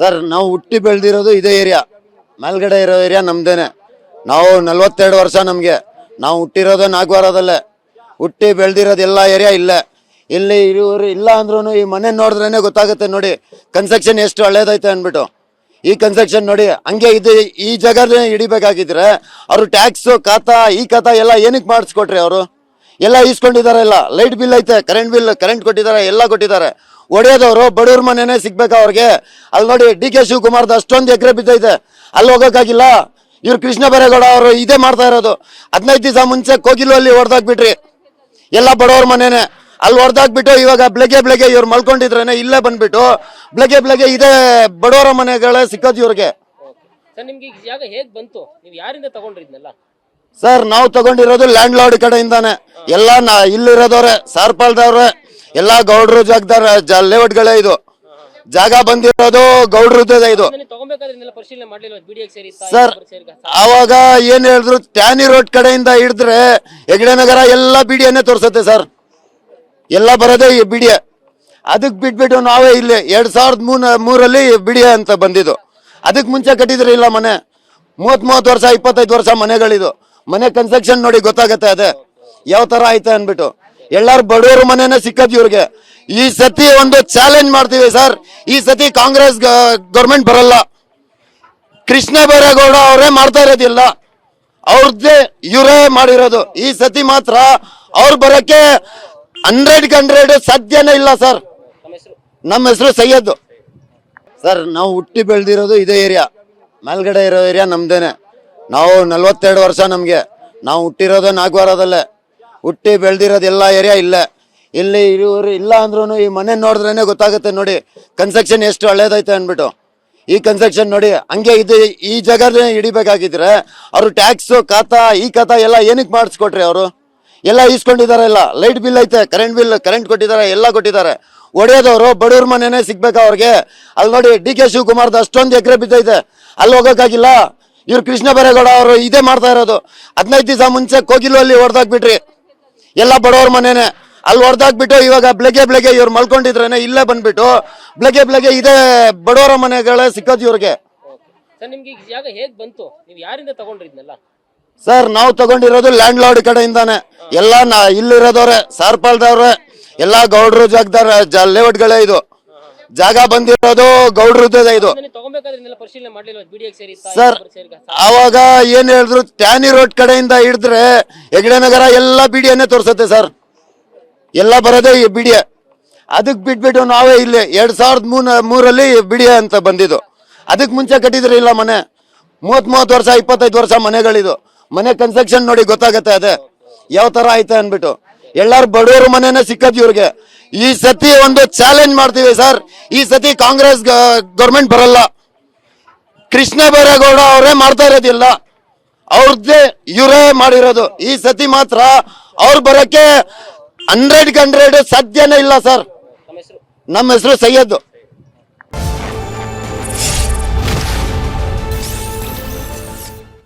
Sir, ನಾವು ಹುಟ್ಟಿ ಬೆಳೆದಿರೋದು ಇದೇ ಏರಿಯಾ. ಮೇಲ್ಗಡೆ ಇರೋ ಏರಿಯಾ ನಮ್ದೇನೆ. ನಾವು ನಲ್ವತ್ತೆರಡು ವರ್ಷ ನಮಗೆ. ನಾವು ಹುಟ್ಟಿರೋದು ನಾಗವಾರದಲ್ಲೇ. ಹುಟ್ಟಿ ಬೆಳೆದಿರೋದು ಎಲ್ಲ ಏರಿಯಾ ಇಲ್ಲೇ. ಇಲ್ಲಿ ಇವರು ಇಲ್ಲ ಅಂದ್ರೂ ಈ ಮನೆ ನೋಡಿದ್ರೇ ಗೊತ್ತಾಗುತ್ತೆ ನೋಡಿ. ಕನ್ಸ್ಟ್ರಕ್ಷನ್ ಎಷ್ಟು ಹಳೇದೈತೆ ಅಂದ್ಬಿಟ್ಟು. ಈ ಕನ್ಸ್ಟ್ರಕ್ಷನ್ ನೋಡಿ, ಹಂಗೆ ಇದು ಈ ಜಾಗದಲ್ಲೇ ಹಿಡಿಬೇಕಾಗಿದ್ರೆ ಅವರು ಟ್ಯಾಕ್ಸ್, ಖಾತಾ, ಈ ಖಾತಾ ಎಲ್ಲ ಏನಕ್ಕೆ ಮಾಡಿಸ್ಕೊಟ್ರಿ ಅವರು? ಎಲ್ಲ ಈಸ್ಕೊಂಡಿದ್ದಾರೆ, ಎಲ್ಲ ಲೈಟ್ ಬಿಲ್ ಐತೆ, ಕರೆಂಟ್ ಬಿಲ್, ಕರೆಂಟ್ ಕೊಟ್ಟಿದ್ದಾರೆ, ಎಲ್ಲ ಕೊಟ್ಟಿದ್ದಾರೆ. ಒಡೆಯೋದವರು ಬಡವ್ರ ಮನೆನೇ ಸಿಗ್ಬೇಕು ಅವ್ರಿಗೆ. ಅಲ್ಲಿ ನೋಡಿ ಡಿ ಕೆ ಶಿವಕುಮಾರ್ದು ಅಷ್ಟೊಂದು ಎಕರೆ ಬಿದ್ದೈತೆ. ಅಲ್ಲಿ ಹೋಗೋಕ್ಕಾಗಿಲ್ಲ. ಇವ್ರು ಕೃಷ್ಣ ಬರೇಗೌಡ ಅವರು ಇದೇ ಮಾಡ್ತಾ ಇರೋದು. ಹದಿನೈದು ದಿವಸ ಮುಂಚೆ ಕೋಗಿಲು ಅಲ್ಲಿ ಹೊಡೆದಾಕ್ಬಿಟ್ರಿ ಎಲ್ಲ ಬಡವ್ರ ಮನೆನೆ. ಅಲ್ಲಿ ಹೊಡೆದಾಕ್ಬಿಟ್ಟು ಇವಾಗ ಬೆಳಗ್ಗೆ ಬೆಳಗ್ಗೆ ಇವ್ರು ಮಲ್ಕೊಂಡಿದ್ರೇನೆ ಇಲ್ಲೇ ಬಂದ್ಬಿಟ್ಟು ಬೆಳಗ್ಗೆ ಬೆಳಗ್ಗೆ ಇದೇ ಬಡವರ ಮನೆಗಳೇ ಸಿಕ್ಕೋದು ಇವ್ರಿಗೆ. ಸರ್, ನಿಮ್ಗೆ ಈಗ ಜಾಗ ಹೇಗ್ ಬಂತು? ನೀವು ಯಾರಿಂದ ತಗೊಂಡ್ರಿ ಇದನ್ನೆಲ್ಲ ಸರ್ ನಾವು ತಗೊಂಡಿರೋದು ಲ್ಯಾಂಡ್ ಲಾರ್ಡ್ ಕಡೆಯಿಂದಾನೆ. ಎಲ್ಲ ನಾ ಇಲ್ಲಿರೋದವ್ರೆ ಸಾರ್ಪಾಲ್ದವ್ರೆ ಎಲ್ಲ ಗೌಡ್ರು ಜಾಗದಾರ ಜ ಲೇಔಟ್ಗಳೇ ಇದು. ಜಾಗ ಬಂದಿರೋದು ಗೌಡ್ರದ್ದೇ ಇದು. ಸೇರಿ ಅವಾಗ ಏನ್ ಹೇಳಿದ್ರು ಟ್ಯಾನಿ ರೋಡ್ ಕಡೆಯಿಂದ ಹಿಡಿದ್ರೆ ಹೆಗಡೆ ನಗರ ಎಲ್ಲ ಬಿಡಿಯನ್ನೇ ತೋರ್ಸತ್ತೆ ಸರ್. ಎಲ್ಲ ಬರೋದೇ ಈ ಬಿಡಿಯ ಅದಕ್ಕೆ ಬಿಟ್ಬಿಟ್ಟು ನಾವೇ ಇಲ್ಲಿ ಎರಡ್ ಸಾವಿರದ ಮೂರ್ ಮೂರಲ್ಲಿ ಬಿಡಿಯ ಅಂತ ಬಂದಿದ್ದು. ಅದಕ್ಕೆ ಮುಂಚೆ ಕಟ್ಟಿದ್ರೆ ಇಲ್ಲ ಮನೆ. ಮೂವತ್ ಮೂವತ್ತು ವರ್ಷ ಇಪ್ಪತ್ತೈದು ವರ್ಷ ಮನೆಗಳಿದು. ಮನೆ ಕನ್ಸ್ಟ್ರಕ್ಷನ್ ನೋಡಿ ಗೊತ್ತಾಗತ್ತೆ ಅದೇ. ಯಾವ ತರ ಐತೆ ಅನ್ಬಿಟ್ಟು ಎಲ್ಲಾರು ಬಡವರ ಮನೆನೇ ಸಿಕ್ಕದ್ ಇವ್ರಿಗೆ. ಈ ಸತಿ ಒಂದು ಚಾಲೆಂಜ್ ಮಾಡ್ತೀವಿ ಸರ್ ಈ ಸತಿ ಕಾಂಗ್ರೆಸ್ ಗೌರ್ಮೆಂಟ್ ಬರಲ್ಲ. ಕೃಷ್ಣ ಬೈರೇಗೌಡ ಅವರೇ ಮಾಡ್ತಾ ಇರೋದಿಲ್ಲ. ಅವ್ರದ್ದೇ ಇವರೇ ಮಾಡಿರೋದು. ಈ ಸತಿ ಮಾತ್ರ ಅವ್ರು ಬರಕ್ಕೆ ಹಂಡ್ರೆಡ್ ಹಂಡ್ರೆಡ್ ಸಾಧ್ಯನೇ ಇಲ್ಲ ಸರ್ ನಮ್ಮ ಹೆಸರು ನಮ್ಮ ಹೆಸರು ಸೈಯದ್. ಸರ್ ನಾವು ಹುಟ್ಟಿ ಬೆಳೆದಿರೋದು ಇದೇ ಏರಿಯಾ ಮೇಲ್ಗಡೆ ಇರೋ ಏರಿಯಾ ನಮ್ದೇನೆ. ನಾವು ನಲ್ವತ್ತೆರಡು ವರ್ಷ ನಮಗೆ. ನಾವು ಹುಟ್ಟಿರೋದು ನಾಗವಾರದಲ್ಲೇ. ಹುಟ್ಟಿ ಬೆಳೆದಿರೋದು ಎಲ್ಲ ಏರಿಯಾ ಇಲ್ಲೇ. ಇಲ್ಲಿ ಇವರು ಇಲ್ಲ ಅಂದ್ರೂ ಈ ಮನೆ ನೋಡಿದ್ರೇ ಗೊತ್ತಾಗುತ್ತೆ ನೋಡಿ. ಕನ್ಸ್ಟ್ರಕ್ಷನ್ ಎಷ್ಟು ಹಳೇದೈತೆ ಅಂದ್ಬಿಟ್ಟು. ಈ ಕನ್ಸ್ಟ್ರಕ್ಷನ್ ನೋಡಿ, ಹಂಗೆ ಇದು ಈ ಜಾಗದೇ ಹಿಡಿಬೇಕಾಗಿದ್ರೆ ಅವರು ಟ್ಯಾಕ್ಸು ಖಾತಾ, ಈ ಖಾತಾ ಎಲ್ಲ ಏನಕ್ಕೆ ಮಾಡಿಸ್ಕೊಟ್ರಿ ಅವರು? ಎಲ್ಲ ಈಸ್ಕೊಂಡಿದ್ದಾರೆ ಎಲ್ಲ. ಲೈಟ್ ಬಿಲ್ ಐತೆ ಕರೆಂಟ್ ಬಿಲ್ ಕರೆಂಟ್ ಕೊಟ್ಟಿದ್ದಾರೆ, ಎಲ್ಲ ಕೊಟ್ಟಿದ್ದಾರೆ. ಒಡೆಯೋದವರು ಬಡವ್ರ ಮನೆನೇ ಸಿಗ್ಬೇಕು ಅವ್ರಿಗೆ. ಅಲ್ಲಿ ನೋಡಿ ಡಿ ಕೆ ಶಿವಕುಮಾರ್ದು ಅಷ್ಟೊಂದು ಎಕರೆ ಬಿದ್ದೈತೆ. ಅಲ್ಲಿ ಹೋಗೋಕ್ಕಾಗಿಲ್ಲ. ಇವ್ರು ಕೃಷ್ಣ ಬೈರೇಗೌಡ ಅವರು ಇದೇ ಮಾಡ್ತಾ ಇರೋದು. ಹದಿನೈದು ದಿವಸ ಮುಂಚೆ ಕೋಗಿಲು ಅಲ್ಲಿ ಹೊಡೆದಾಕ್ಬಿಟ್ರಿ. ಎಲ್ಲ ಬಡವ್ರ ಮನೆನೆ. ಅಲ್ಲಿ ಹೊಡೆದಾಕ್ಬಿಟ್ಟು ಇವಾಗ ಬೆಳಗ್ಗೆ ಬೆಳಗ್ಗೆ ಇವ್ರು ಮಲ್ಕೊಂಡಿದ್ರೇನೆ ಇಲ್ಲೇ ಬಂದ್ಬಿಟ್ಟು ಬೆಳಗ್ಗೆ ಬೆಳಗ್ಗೆ ಇದೇ ಬಡವರ ಮನೆಗಳೇ ಸಿಕ್ಕೋದು ಇವ್ರಿಗೆ. ಸರ್ ನೀವು ಯಾರಿಂದ ತಗೊಂಡ್ರಿ ಸರ್ ನಾವು ತಗೊಂಡಿರೋದು ಲ್ಯಾಂಡ್ ಲಾರ್ಡ್ ಕಡೆಯಿಂದಾನೆ. ಎಲ್ಲ ನಾ ಇಲ್ಲಿರೋದವ್ರೆ ಸಾರ್ಪಾಲ್ದವ್ರೆ ಎಲ್ಲ ಗೌಡ್ರು ಜಾಗದಾರ ಲೇಔಟ್ಗಳೇ ಇದು. ಜಾಗ ಬಂದಿರೋದು ಗೌಡ್ರದ್ದೇ ಇದು. ಸೇರಿ ಅವಾಗ ಏನ್ ಹೇಳಿದ್ರು ಟ್ಯಾನಿ ರೋಡ್ ಕಡೆಯಿಂದ ಹಿಡಿದ್ರೆ ಹೆಗ್ಡೆ ನಗರ ಎಲ್ಲ ಬಿಡಿಯನ್ನೇ ತೋರಿಸುತ್ತೆ ಸರ್. ಎಲ್ಲ ಬರೋದೇ ಈ ಬಿಡಿಯ ಅದಕ್ಕೆ ಬಿಟ್ಬಿಟ್ಟು ನಾವೇ ಇಲ್ಲಿ ಎರಡ್ ಸಾವಿರದ ಮೂರ್ ಮೂರಲ್ಲಿ ಬಿಡಿಯ ಅಂತ ಬಂದಿದ್ದು. ಅದಕ್ಕೆ ಮುಂಚೆ ಕಟ್ಟಿದ್ರೆ ಇಲ್ಲ ಮನೆ. ಮೂವತ್ ಮೂವತ್ತು ವರ್ಷ ಇಪ್ಪತ್ತೈದು ವರ್ಷ ಮನೆಗಳಿದು. ಮನೆ ಕನ್ಸ್ಟ್ರಕ್ಷನ್ ನೋಡಿ ಗೊತ್ತಾಗತ್ತೆ ಅದೇ. ಯಾವ ತರ ಐತೆ ಅನ್ಬಿಟ್ಟು. ಎಲ್ಲಾರು ಬಡವರು ಮನೆನೇ ಸಿಕ್ಕದ್ ಇವ್ರಿಗೆ. ಈ ಸತಿ ಒಂದು ಚಾಲೆಂಜ್ ಮಾಡ್ತೀವಿ ಸರ್. ಈ ಸತಿ ಕಾಂಗ್ರೆಸ್ ಗೌರ್ಮೆಂಟ್ ಬರಲ್ಲ. ಕೃಷ್ಣ ಬೈರೇಗೌಡ ಅವರೇ ಮಾಡ್ತಾ ಇರೋದಿಲ್ಲ. ಅವ್ರದ್ದೇ ಇವರೇ ಮಾಡಿರೋದು. ಈ ಸತಿ ಮಾತ್ರ ಅವ್ರು ಬರಕ್ಕೆ ಹಂಡ್ರೆಡ್ ಹಂಡ್ರೆಡ್ ಸಾಧ್ಯನೇ ಇಲ್ಲ ಸರ್. ನಮ್ಮ ಹೆಸರು ಸೈಯದ್.